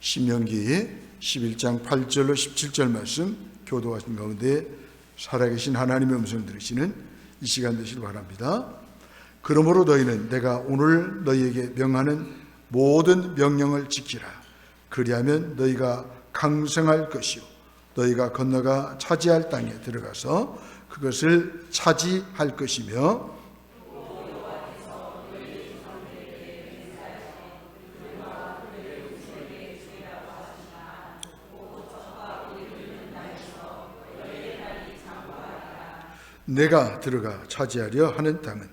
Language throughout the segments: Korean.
신명기 11장 8절로 17절 말씀 교도하신 가운데 살아계신 하나님의 음성을 들으시는 이 시간 되시길 바랍니다. 그러므로 너희는 내가 오늘 너희에게 명하는 모든 명령을 지키라. 그리하면 너희가 강성할 것이요. 너희가 건너가 차지할 땅에 들어가서 그것을 차지할 것이며 내가 들어가 차지하려 하는 땅은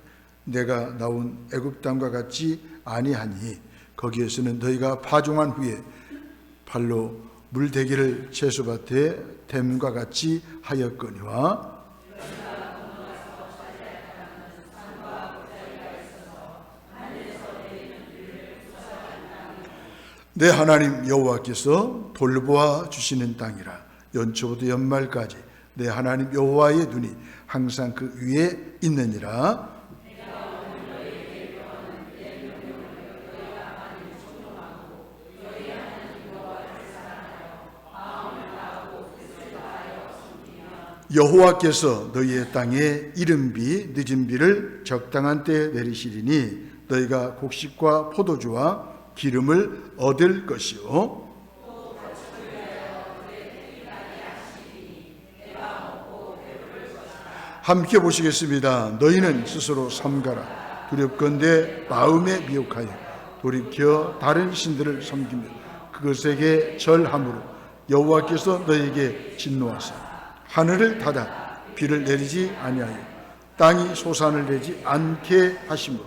내가 나온 애굽 땅과 같지 아니하니 거기에서는 너희가 파종한 후에 발로 물대기를 채소밭에 댐과 같이 하였거니와 내 하나님 여호와께서 돌보아 주시는 땅이라. 연초부터 연말까지 내 하나님 여호와의 눈이 항상 그 위에 있느니라. 여호와께서 너희의 땅에 이른비 늦은 비를 적당한 때에 내리시리니 너희가 곡식과 포도주와 기름을 얻을 것이요 함께 보시겠습니다. 너희는 스스로 삼가라. 두렵건대 마음에 미혹하여 돌이켜 다른 신들을 섬기며 그것에게 절함으로 여호와께서 너희에게 진노하사 하늘을 닫아 비를 내리지 아니하여 땅이 소산을 내지 않게 하심으로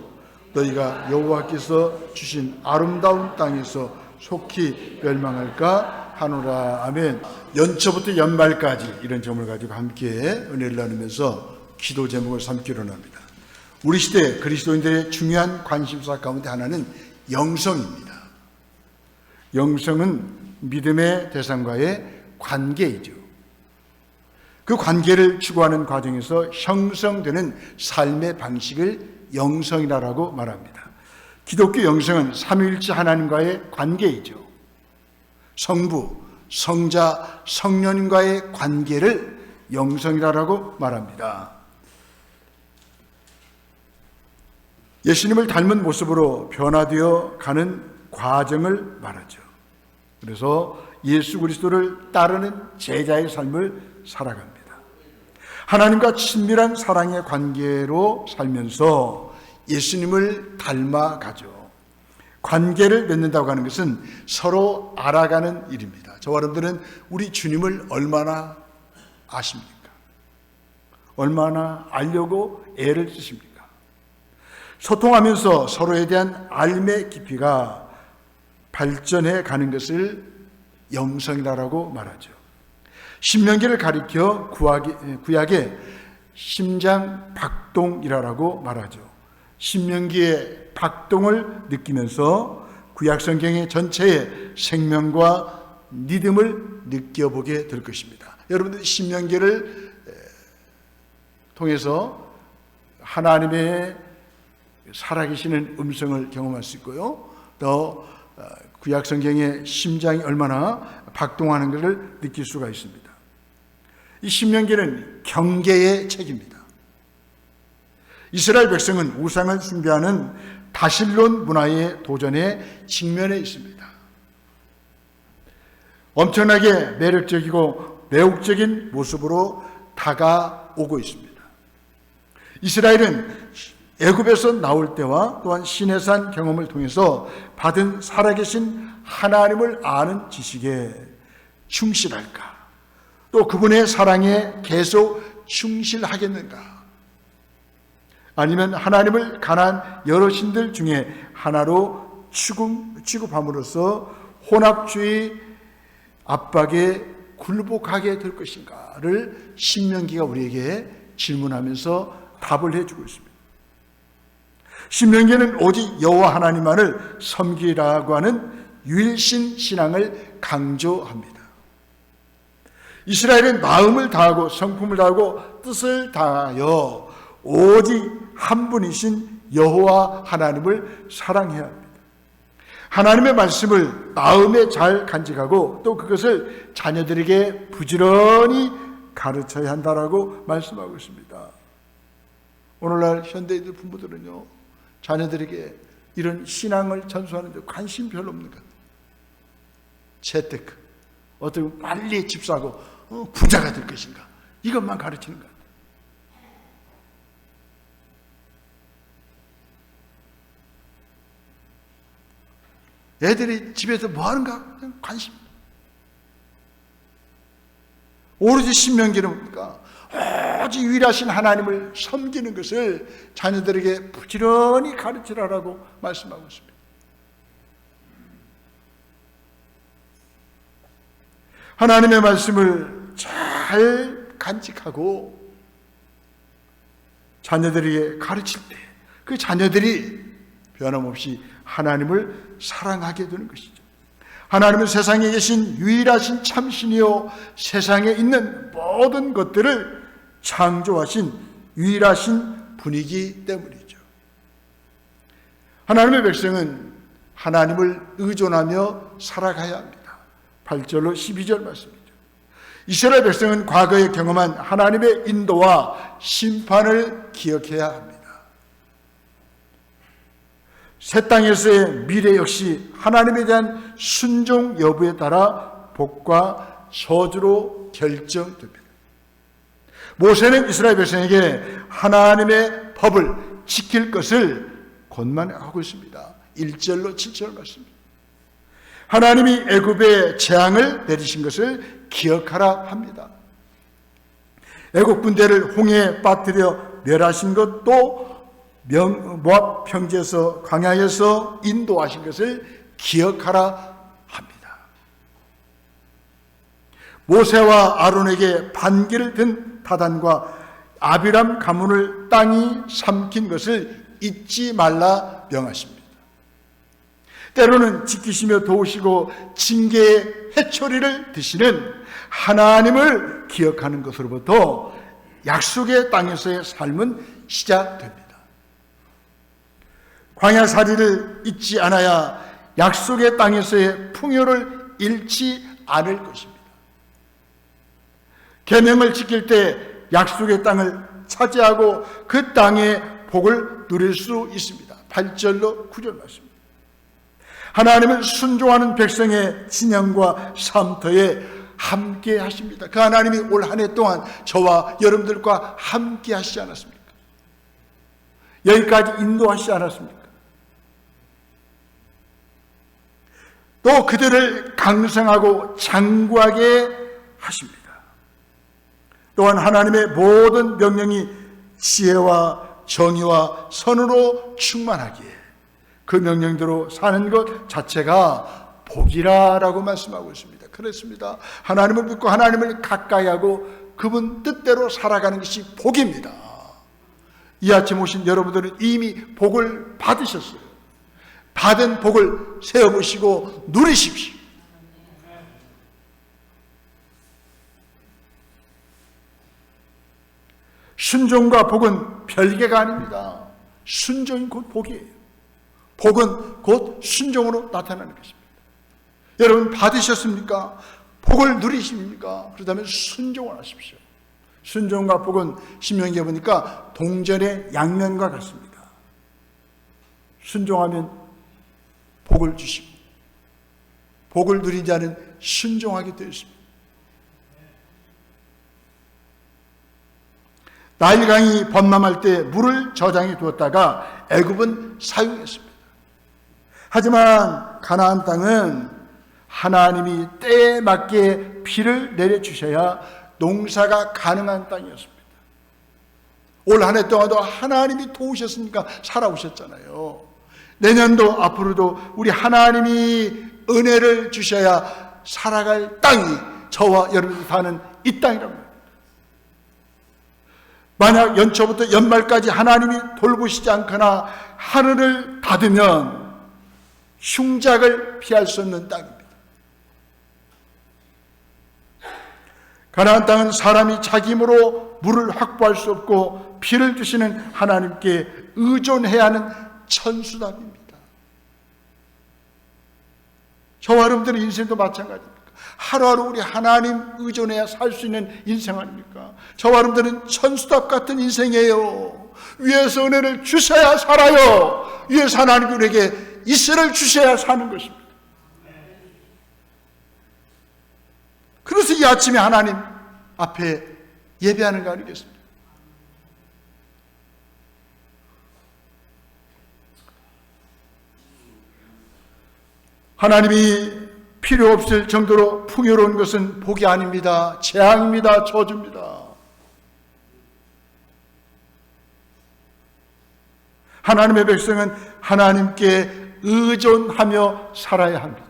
너희가 여호와께서 주신 아름다운 땅에서 속히 멸망할까 하노라 아멘. 연초부터 연말까지 이런 점을 가지고 함께 은혜를 나누면서 기도 제목을 삼기로 합니다. 우리 시대 그리스도인들의 중요한 관심사 가운데 하나는 영성입니다. 영성은 믿음의 대상과의 관계이죠. 그 관계를 추구하는 과정에서 형성되는 삶의 방식을 영성이라고 말합니다. 기독교 영성은 삼위일체 하나님과의 관계이죠. 성부, 성자, 성령님과의 관계를 영성이라고 말합니다. 예수님을 닮은 모습으로 변화되어 가는 과정을 말하죠. 그래서 예수 그리스도를 따르는 제자의 삶을 살아갑니다. 하나님과 친밀한 사랑의 관계로 살면서 예수님을 닮아가죠. 관계를 맺는다고 하는 것은 서로 알아가는 일입니다. 저와 여러분들은 우리 주님을 얼마나 아십니까? 얼마나 알려고 애를 쓰십니까? 소통하면서 서로에 대한 알매 깊이가 발전해 가는 것을 영성이라고 말하죠. 신명기를 가리켜 구약의 심장 박동이라고 말하죠. 신명기의 박동을 느끼면서 구약 성경의 전체의 생명과 리듬을 느껴보게 될 것입니다. 여러분들 신명기를 통해서 하나님의 살아계시는 음성을 경험할 수 있고요. 또 어, 구약 성경의 심장이 얼마나 박동하는 것을 느낄 수가 있습니다. 이 신명기는 경계의 책입니다. 이스라엘 백성은 우상을 숭배하는 다실론 문화의 도전에 직면해 있습니다. 엄청나게 매력적이고 매혹적인 모습으로 다가오고 있습니다. 이스라엘은 애굽에서 나올 때와 또한 시내산 경험을 통해서 받은 살아계신 하나님을 아는 지식에 충실할까? 또 그분의 사랑에 계속 충실하겠는가? 아니면 하나님을 가난 여러 신들 중에 하나로 취급, 취급함으로써 혼합주의 압박에 굴복하게 될 것인가를 신명기가 우리에게 질문하면서 답을 해주고 있습니다. 신명기는 오직 여호와 하나님만을 섬기라고 하는 유일신 신앙을 강조합니다. 이스라엘은 마음을 다하고 성품을 다하고 뜻을 다하여 오직 한 분이신 여호와 하나님을 사랑해야 합니다. 하나님의 말씀을 마음에 잘 간직하고 또 그것을 자녀들에게 부지런히 가르쳐야 한다라고 말씀하고 있습니다. 오늘날 현대인들 부모들은요, 자녀들에게 이런 신앙을 전수하는 데 관심 별로 없는 것. 재테크. 어떻게 빨리 집 사고 어, 부자가 될 것인가. 이것만 가르치는 것. 애들이 집에서 뭐 하는가? 그냥 관심. 오로지 신명기는 뭡니까? 오직 유일하신 하나님을 섬기는 것을 자녀들에게 부지런히 가르치라라고 말씀하고 있습니다. 하나님의 말씀을 잘 간직하고 자녀들에게 가르칠 때 그 자녀들이 변함없이 하나님을 사랑하게 되는 것이죠. 하나님은 세상에 계신 유일하신 참신이요 세상에 있는 모든 것들을 창조하신 유일하신 분이기 때문이죠. 하나님의 백성은 하나님을 의존하며 살아가야 합니다. 8절로 12절 말씀이죠. 이스라엘 백성은 과거에 경험한 하나님의 인도와 심판을 기억해야 합니다. 새 땅에서의 미래 역시 하나님에 대한 순종 여부에 따라 복과 저주로 결정됩니다. 모세는 이스라엘 백성에게 하나님의 법을 지킬 것을 권만하고 있습니다. 1절로 7절 말씀입니다. 하나님이 애굽에 재앙을 내리신 것을 기억하라 합니다. 애굽 군대를 홍해에 빠뜨려 멸하신 것도 명, 모압 평지에서 광야에서 인도하신 것을 기억하라 합니다. 모세와 아론에게 반기를 든 타단과 아비람 가문을 땅이 삼킨 것을 잊지 말라 명하십니다. 때로는 지키시며 도우시고 징계의 해초리를 드시는 하나님을 기억하는 것으로부터 약속의 땅에서의 삶은 시작됩니다. 광야살이를 잊지 않아야 약속의 땅에서의 풍요를 잃지 않을 것입니다. 계명을 지킬 때 약속의 땅을 차지하고 그 땅의 복을 누릴 수 있습니다. 8절로 9절 말씀. 하나님은 순종하는 백성의 진영과 삶터에 함께 하십니다. 그 하나님이 올 한 해 동안 저와 여러분들과 함께 하시지 않았습니까? 여기까지 인도하시지 않았습니까? 또 그들을 강성하고 장구하게 하십니다. 또한 하나님의 모든 명령이 지혜와 정의와 선으로 충만하기에 그 명령대로 사는 것 자체가 복이라라고 말씀하고 있습니다. 그렇습니다. 하나님을 믿고 하나님을 가까이 하고 그분 뜻대로 살아가는 것이 복입니다. 이 아침 오신 여러분들은 이미 복을 받으셨어요. 받은 복을 세워보시고 누리십시오. 순종과 복은 별개가 아닙니다. 순종이 곧 복이에요. 복은 곧 순종으로 나타나는 것입니다. 여러분 받으셨습니까? 복을 누리십니까? 그렇다면 순종을 하십시오. 순종과 복은 신명기에 보니까 동전의 양면과 같습니다. 순종하면 복을 주시고 복을 누린 자는 순종하게 되어 있습니다. 나일강이 범람할 때 물을 저장해 두었다가 애굽은 사용했습니다. 하지만 가나안 땅은 하나님이 때에 맞게 비를 내려 주셔야 농사가 가능한 땅이었습니다. 올 한 해 동안도 하나님이 도우셨으니까 살아오셨잖아요. 내년도 앞으로도 우리 하나님이 은혜를 주셔야 살아갈 땅이 저와 여러분이 사는 이 땅이랍니다. 만약 연초부터 연말까지 하나님이 돌보시지 않거나 하늘을 닫으면 흉작을 피할 수 없는 땅입니다. 가나안 땅은 사람이 자기 힘으로 물을 확보할 수 없고 피를 주시는 하나님께 의존해야 하는 천수답입니다. 저와 여러분들의 인생도 마찬가지입니다. 하루하루 우리 하나님 의존해야 살 수 있는 인생 아닙니까? 저와 여러분들은 천수답 같은 인생이에요. 위에서 은혜를 주셔야 살아요. 위에서 하나님 우리에게 이슬을 주셔야 사는 것입니다. 그래서 이 아침에 하나님 앞에 예배하는 거 아니겠습니까? 하나님이 필요 없을 정도로 풍요로운 것은 복이 아닙니다. 재앙입니다. 저주입니다. 하나님의 백성은 하나님께 의존하며 살아야 합니다.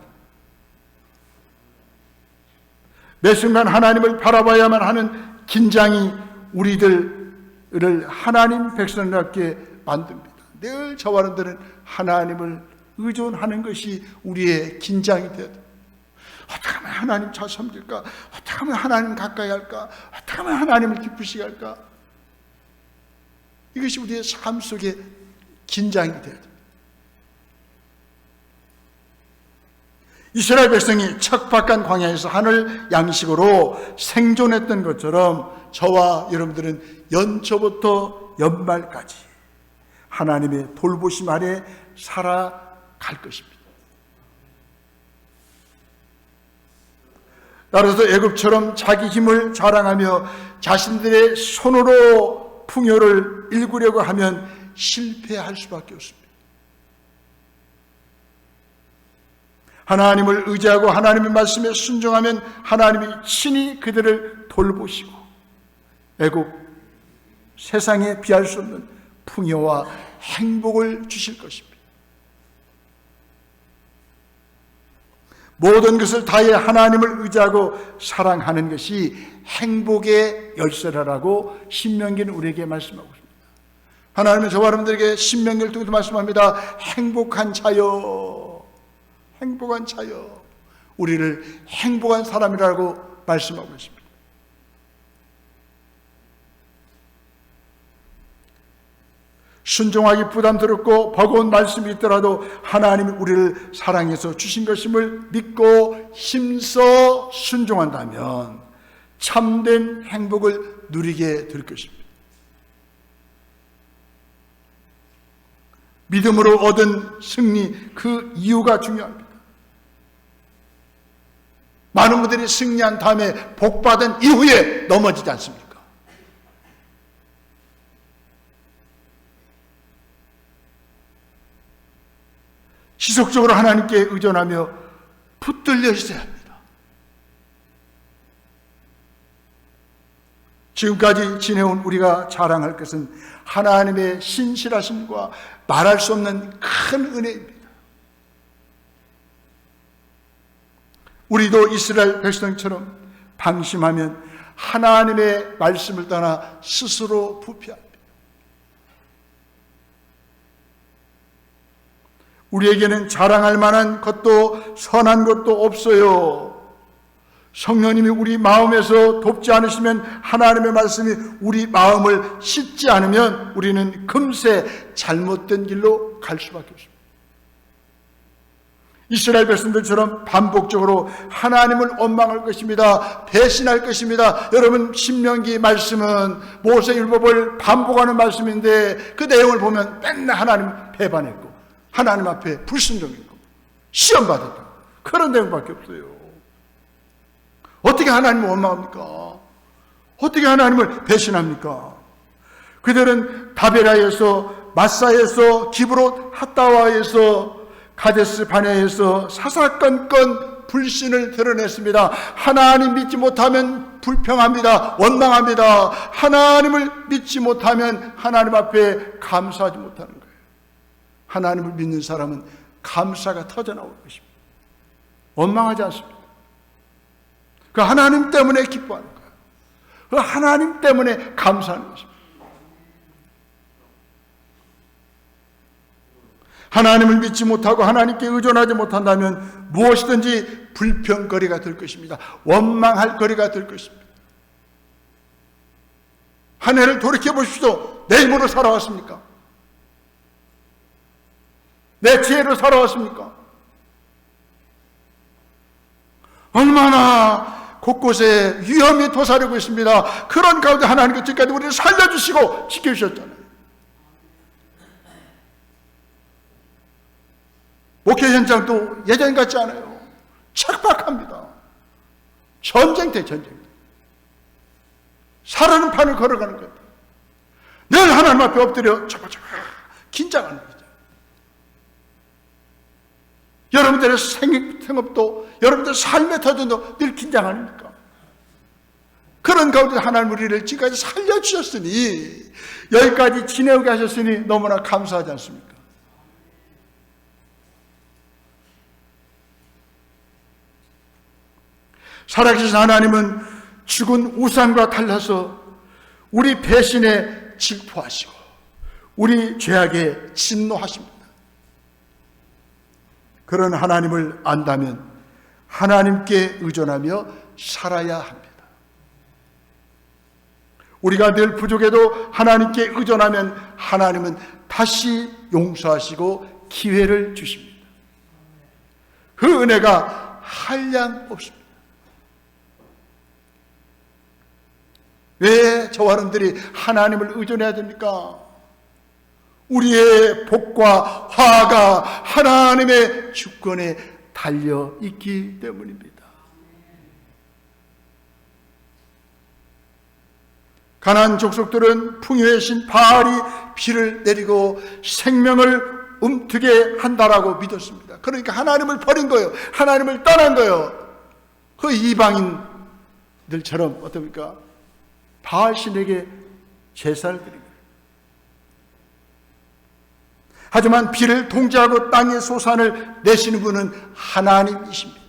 매 순간 하나님을 바라봐야만 하는 긴장이 우리들을 하나님 백성답게 만듭니다. 늘 저와 여러분들은 하나님을 의존하는 것이 우리의 긴장이 됩니다. 어떻게 하면 하나님 잘 섬길까? 어떻게 하면 하나님 가까이 할까? 어떻게 하면 하나님을 기쁘시게 할까? 이것이 우리의 삶 속에 긴장이 되어야 됩니다. 이스라엘 백성이 척박한 광야에서 하늘 양식으로 생존했던 것처럼 저와 여러분들은 연초부터 연말까지 하나님의 돌보심 아래 살아 갈 것입니다. 따라서 애굽처럼 자기 힘을 자랑하며 자신들의 손으로 풍요를 일구려고 하면 실패할 수밖에 없습니다. 하나님을 의지하고 하나님의 말씀에 순종하면 하나님이 친히 그들을 돌보시고 애국 세상에 비할 수 없는 풍요와 행복을 주실 것입니다. 모든 것을 다해 하나님을 의지하고 사랑하는 것이 행복의 열쇠라라고 신명기는 우리에게 말씀하고 있습니다. 하나님은 저와 여러분들에게 신명기를 통해서 말씀합니다. 행복한 자여, 행복한 자여, 우리를 행복한 사람이라고 말씀하고 있습니다. 순종하기 부담스럽고 버거운 말씀이 있더라도 하나님이 우리를 사랑해서 주신 것임을 믿고 힘써 순종한다면 참된 행복을 누리게 될 것입니다. 믿음으로 얻은 승리, 그 이유가 중요합니다. 많은 분들이 승리한 다음에 복받은 이후에 넘어지지 않습니까? 지속적으로 하나님께 의존하며 붙들려 있어야 합니다. 지금까지 지내온 우리가 자랑할 것은 하나님의 신실하심과 말할 수 없는 큰 은혜입니다. 우리도 이스라엘 백성처럼 방심하면 하나님의 말씀을 떠나 스스로 부패합니다. 우리에게는 자랑할 만한 것도 선한 것도 없어요. 성령님이 우리 마음에서 돕지 않으시면 하나님의 말씀이 우리 마음을 씻지 않으면 우리는 금세 잘못된 길로 갈 수밖에 없습니다. 이스라엘 백성들처럼 반복적으로 하나님을 원망할 것입니다. 배신할 것입니다. 여러분 신명기 말씀은 모세 율법을 반복하는 말씀인데 그 내용을 보면 맨날 하나님 배반했고 하나님 앞에 불순종했고 시험 받았다. 그런 내용밖에 없어요. 어떻게 하나님을 원망합니까? 어떻게 하나님을 배신합니까? 그들은 다베라에서 마사에서 기브롯 핫다와에서 가데스 바네에서 사사건건 불신을 드러냈습니다. 하나님 믿지 못하면 불평합니다. 원망합니다. 하나님을 믿지 못하면 하나님 앞에 감사하지 못하는. 하나님을 믿는 사람은 감사가 터져 나올 것입니다. 원망하지 않습니다. 그 하나님 때문에 기뻐하는 거예요. 그 하나님 때문에 감사하는 것입니다. 하나님을 믿지 못하고 하나님께 의존하지 못한다면 무엇이든지 불평거리가 될 것입니다. 원망할 거리가 될 것입니다. 한 해를 돌이켜 보십시오. 내 힘으로 살아왔습니까? 내 지혜로 살아왔습니까? 얼마나 곳곳에 위험이 도사리고 있습니다. 그런 가운데 하나님께 지금까지 우리를 살려주시고 지켜주셨잖아요. 목회 현장도 예전 같지 않아요. 척박합니다. 전쟁 대 전쟁. 살아는 판을 걸어가는 것. 늘 하나님 앞에 엎드려 저거 저거 긴장하는 거죠. 여러분들의 생, 생업도 여러분들 삶의 터전도 늘 긴장 아닙니까? 그런 가운데 하나님 우리를 지금까지 살려주셨으니 여기까지 지내오게 하셨으니 너무나 감사하지 않습니까? 살아계신 하나님은 죽은 우상과 달라서 우리 배신에 질포하시고 우리 죄악에 진노하십니다. 그런 하나님을 안다면 하나님께 의존하며 살아야 합니다. 우리가 늘 부족해도 하나님께 의존하면 하나님은 다시 용서하시고 기회를 주십니다. 그 은혜가 한량 없습니다. 왜 저와 여러분들이 하나님을 의존해야 됩니까? 우리의 복과 화가 하나님의 주권에 달려 있기 때문입니다. 가난 족속들은 풍요의 신 바알이 비를 내리고 생명을 움트게 한다라고 믿었습니다. 그러니까 하나님을 버린 거예요. 하나님을 떠난 거예요. 그 이방인들처럼 어떻습니까? 바알 신에게 제사를 거예요. 하지만 비를 통제하고 땅의 소산을 내시는 분은 하나님이십니다.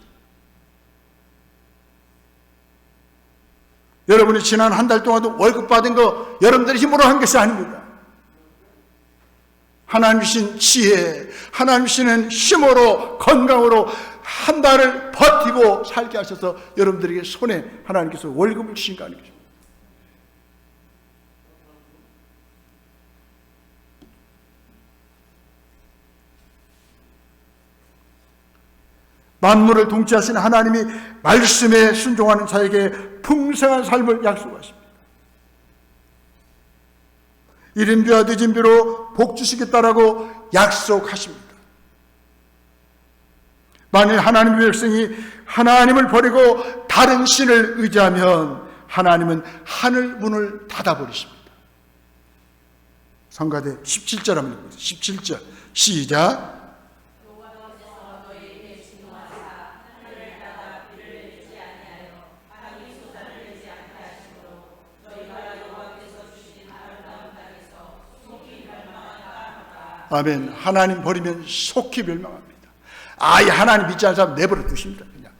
여러분이 지난 한 달 동안도 월급 받은 거 여러분들의 힘으로 한 것이 아닙니다. 하나님이신 지혜, 하나님이시는 힘으로 건강으로 한 달을 버티고 살게 하셔서 여러분들에게 손에 하나님께서 월급을 주신 거 아니겠습 만물을 통치하신 하나님이 말씀에 순종하는 자에게 풍성한 삶을 약속하십니다. 이른 비와 늦은 비로 복 주시겠다라고 약속하십니다. 만일 하나님의 백성이 하나님을 버리고 다른 신을 의지하면 하나님은 하늘 문을 닫아버리십니다. 성가대 17절 한번 읽어보세요. 17절 시작 아멘. 하나님 버리면 속히 멸망합니다. 아예 하나님 믿지 않는 사람 내버려 두십니다. 그냥.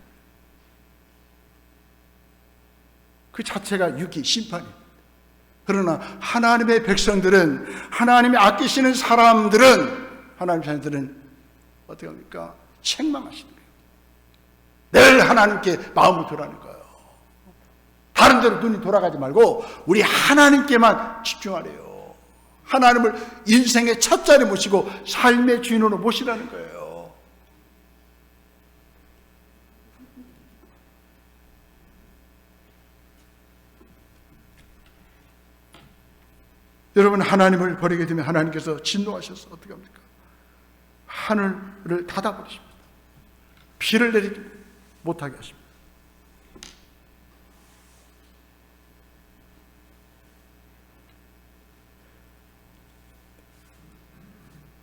그 자체가 유기, 심판입니다. 그러나 하나님의 백성들은, 하나님의 아끼시는 사람들은, 하나님 자녀들은 어떻게 합니까? 책망하시는 거예요. 늘 하나님께 마음을 돌아는 거예요. 다른 데로 눈이 돌아가지 말고, 우리 하나님께만 집중하래요. 하나님을 인생의 첫 자리 모시고 삶의 주인으로 모시라는 거예요. 여러분 하나님을 버리게 되면 하나님께서 진노하셔서 어떻게 합니까? 하늘을 닫아버리십니다. 비를 내리지 못하게 하십니다.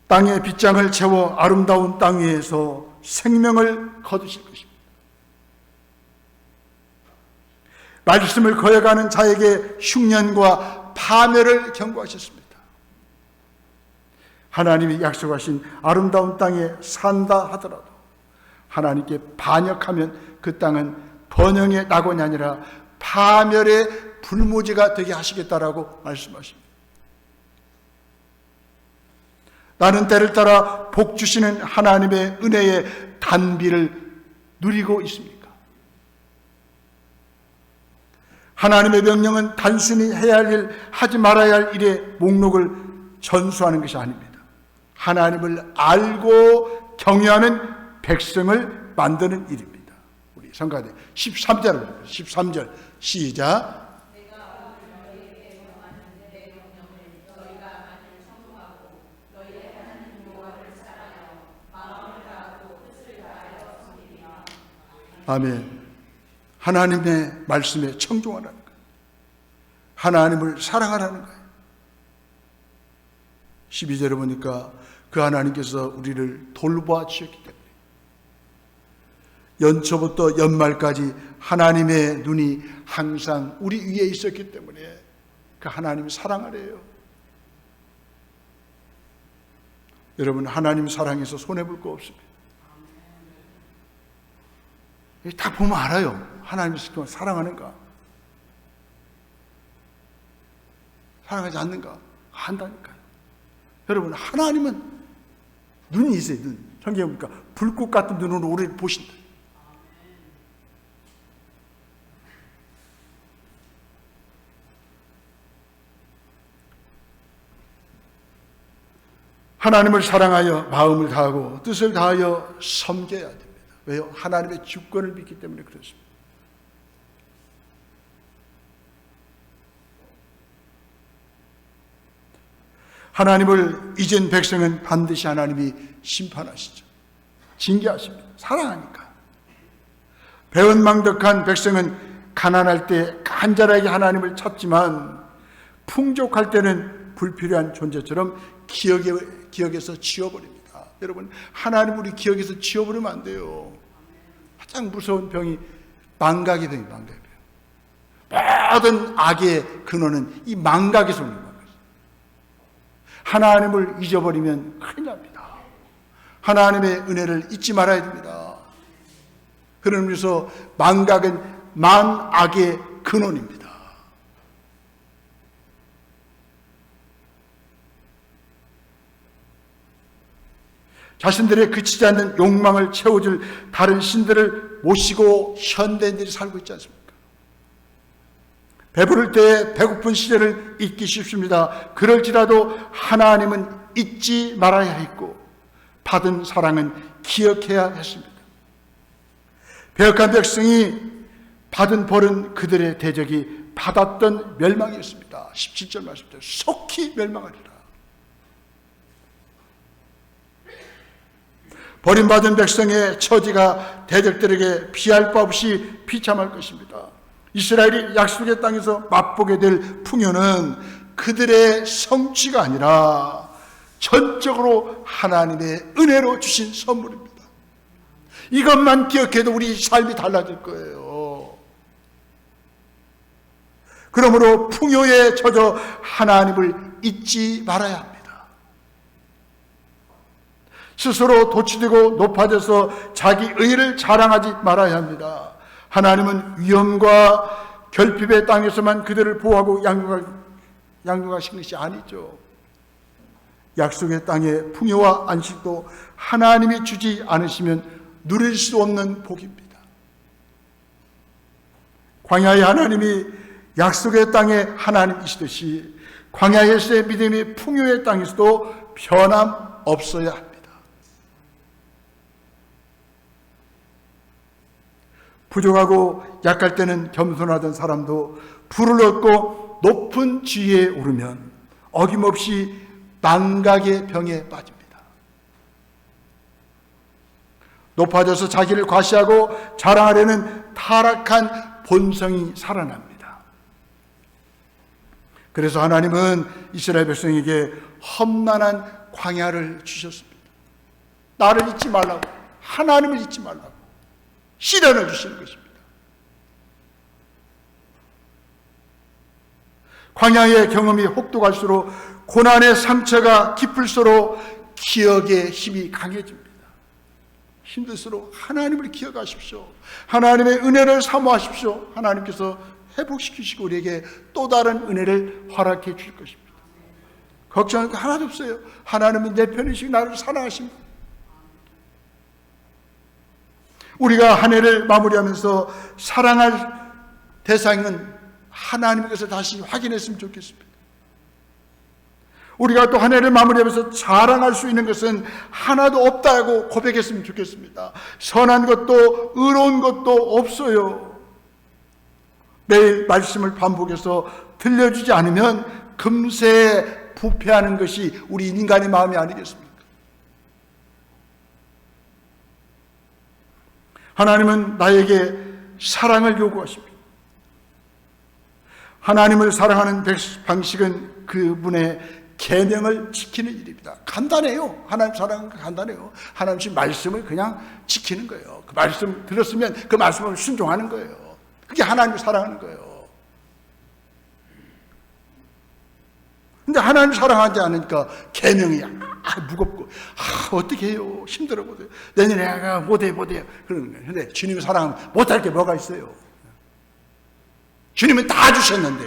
땅의 빗장을 채워 아름다운 땅 위에서 생명을 거두실 것입니다. 말씀을 거여가는 자에게 흉년과 파멸을 경고하셨습니다. 하나님이 약속하신 아름다운 땅에 산다 하더라도 하나님께 반역하면 그 땅은 번영의 낙원이 아니라 파멸의 불모지가 되게 하시겠다라고 말씀하십니다. 나는 때를 따라 복 주시는 하나님의 은혜의 단비를 누리고 있습니까? 하나님의 명령은 단순히 해야 할 일, 하지 말아야 할 일의 목록을 전수하는 것이 아닙니다. 하나님을 알고 경외하는 백성을 만드는 일입니다. 우리 성가대 13절 13절 시작 아멘. 하나님의 말씀에 청종하라는 거예요. 하나님을 사랑하라는 거예요. 12절에 보니까 그 하나님께서 우리를 돌보아 주셨기 때문에 연초부터 연말까지 하나님의 눈이 항상 우리 위에 있었기 때문에 그 하나님 사랑하래요. 여러분 하나님 사랑해서 손해 볼 거 없습니다. 다 보면 알아요. 하나님 사랑하는가? 사랑하지 않는가? 한다니까요. 여러분, 하나님은 눈이 있어요, 눈. 성경에 보니까 불꽃 같은 눈으로 우리를 보신다. 하나님을 사랑하여 마음을 다하고 뜻을 다하여 섬겨야 됩니다. 왜요? 하나님의 주권을 믿기 때문에 그렇습니다. 하나님을 잊은 백성은 반드시 하나님이 심판하시죠. 징계하십니다. 사랑하니까. 배은망덕한 백성은 가난할 때 간절하게 하나님을 찾지만 풍족할 때는 불필요한 존재처럼 기억에, 기억에서 지워버립니다. 여러분, 하나님 우리 기억에서 지워버리면 안 돼요. 가장 무서운 병이 망각의 병이 망각의 병. 모든 악의 근원은 이 망각에서 오는 겁니다. 하나님을 잊어버리면 큰일 납니다. 하나님의 은혜를 잊지 말아야 됩니다. 그런 의미에서 망각은 만악의 근원입니다. 자신들의 그치지 않는 욕망을 채워줄 다른 신들을 모시고 현대인들이 살고 있지 않습니까? 배부를 때 배고픈 시절을 잊기 쉽습니다. 그럴지라도 하나님은 잊지 말아야 했고 받은 사랑은 기억해야 했습니다. 배역한 백성이 받은 벌은 그들의 대적이 받았던 멸망이었습니다. 17절 말씀대로 속히 멸망하리라. 버림받은 백성의 처지가 대적들에게 피할 바 없이 비참할 것입니다. 이스라엘이 약속의 땅에서 맛보게 될 풍요는 그들의 성취가 아니라 전적으로 하나님의 은혜로 주신 선물입니다. 이것만 기억해도 우리 삶이 달라질 거예요. 그러므로 풍요에 젖어 하나님을 잊지 말아야 합니다. 스스로 도취되고 높아져서 자기 의를 자랑하지 말아야 합니다. 하나님은 위험과 결핍의 땅에서만 그들을 보호하고 양육하시는 것이 아니죠. 약속의 땅의 풍요와 안식도 하나님이 주지 않으시면 누릴 수 없는 복입니다. 광야의 하나님이 약속의 땅의 하나님이시듯이 광야에서의 믿음이 풍요의 땅에서도 변함 없어야 합니다. 부족하고 약할 때는 겸손하던 사람도 불을 얻고 높은 지위에 오르면 어김없이 망각의 병에 빠집니다. 높아져서 자기를 과시하고 자랑하려는 타락한 본성이 살아납니다. 그래서 하나님은 이스라엘 백성에게 험난한 광야를 주셨습니다. 나를 잊지 말라고, 하나님을 잊지 말라고. 시련을 주시는 것입니다. 광야의 경험이 혹독할수록 고난의 상처가 깊을수록 기억의 힘이 강해집니다. 힘들수록 하나님을 기억하십시오. 하나님의 은혜를 사모하십시오. 하나님께서 회복시키시고 우리에게 또 다른 은혜를 허락해 주실 것입니다. 걱정할 거 하나도 없어요. 하나님은 내 편이시고 나를 사랑하십니다. 우리가 한 해를 마무리하면서 사랑할 대상은 하나님의 것을 다시 확인했으면 좋겠습니다. 우리가 또 한 해를 마무리하면서 자랑할 수 있는 것은 하나도 없다고 고백했으면 좋겠습니다. 선한 것도 의로운 것도 없어요. 매일 말씀을 반복해서 들려주지 않으면 금세 부패하는 것이 우리 인간의 마음이 아니겠습니까? 하나님은 나에게 사랑을 요구하십니다. 하나님을 사랑하는 방식은 그분의 계명을 지키는 일입니다. 간단해요. 하나님 사랑은 간단해요. 하나님 말씀을 그냥 지키는 거예요. 그 말씀 들었으면 그 말씀을 순종하는 거예요. 그게 하나님을 사랑하는 거예요. 근데 하나님 사랑하지 않으니까 계명이 아, 무겁고 아, 어떻게 해요? 힘들어 못해요. 내년에 내가 못해 못해 그러는 거예요. 근데 주님을 사랑하면 못할 게 뭐가 있어요? 주님은 다 주셨는데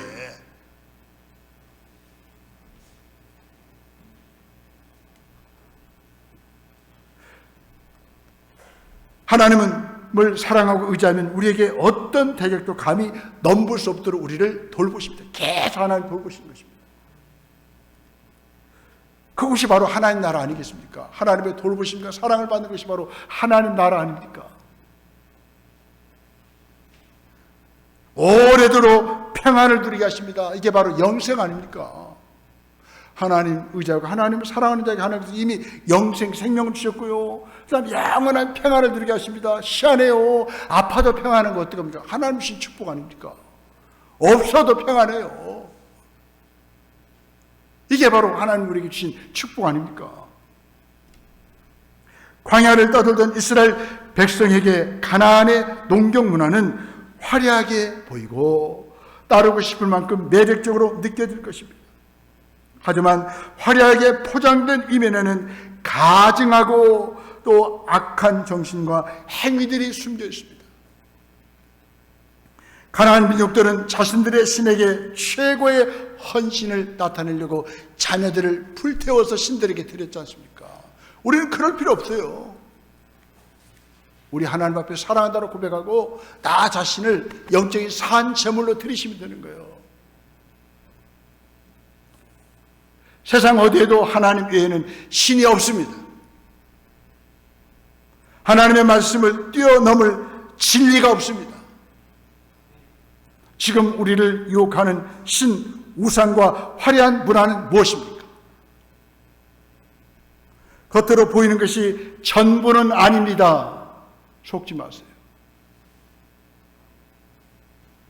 하나님을 사랑하고 의지하면 우리에게 어떤 대적도 감히 넘볼 수 없도록 우리를 돌보십니다. 계속 하나님 돌보시는 것입니다. 그것이 바로 하나님 나라 아니겠습니까? 하나님의 돌보심과 사랑을 받는 것이 바로 하나님 나라 아닙니까? 오래도록 평안을 누리게 하십니다. 이게 바로 영생 아닙니까? 하나님 의지하고 하나님을 사랑하는 자에게 하나님께서 이미 영생 생명을 주셨고요. 그다음 영원한 평안을 누리게 하십니다. 시원해요. 아파도 평안한 거 어떡합니까? 하나님 신 축복 아닙니까? 없어도 평안해요. 이게 바로 하나님 우리에게 주신 축복 아닙니까? 광야를 떠돌던 이스라엘 백성에게 가나안의 농경 문화는 화려하게 보이고 따르고 싶을 만큼 매력적으로 느껴질 것입니다. 하지만 화려하게 포장된 이면에는 가증하고 또 악한 정신과 행위들이 숨겨 있습니다. 가나안 민족들은 자신들의 신에게 최고의 헌신을 나타내려고 자녀들을 불태워서 신들에게 드렸지 않습니까? 우리는 그럴 필요 없어요. 우리 하나님 앞에 사랑한다고 고백하고 나 자신을 영적인 산 제물로 드리시면 되는 거예요. 세상 어디에도 하나님 외에는 신이 없습니다. 하나님의 말씀을 뛰어넘을 진리가 없습니다. 지금 우리를 유혹하는 신, 우상과 화려한 문화는 무엇입니까? 겉으로 보이는 것이 전부는 아닙니다. 속지 마세요.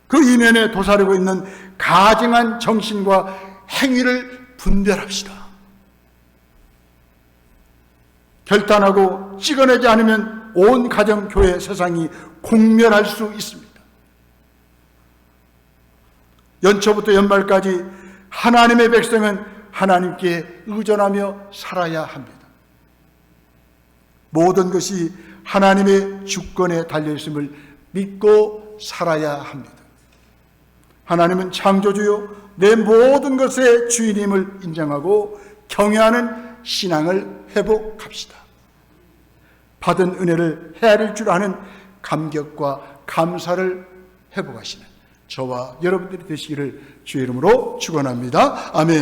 그 이면에 도사리고 있는 가증한 정신과 행위를 분별합시다. 결단하고 찍어내지 않으면 온 가정, 교회, 세상이 공멸할 수 있습니다. 연초부터 연말까지 하나님의 백성은 하나님께 의존하며 살아야 합니다. 모든 것이 하나님의 주권에 달려있음을 믿고 살아야 합니다. 하나님은 창조주요, 내 모든 것의 주인임을 인정하고 경외하는 신앙을 회복합시다. 받은 은혜를 헤아릴 줄 아는 감격과 감사를 회복하시는 저와 여러분들이 되시기를 주의 이름으로 축원합니다. 아멘.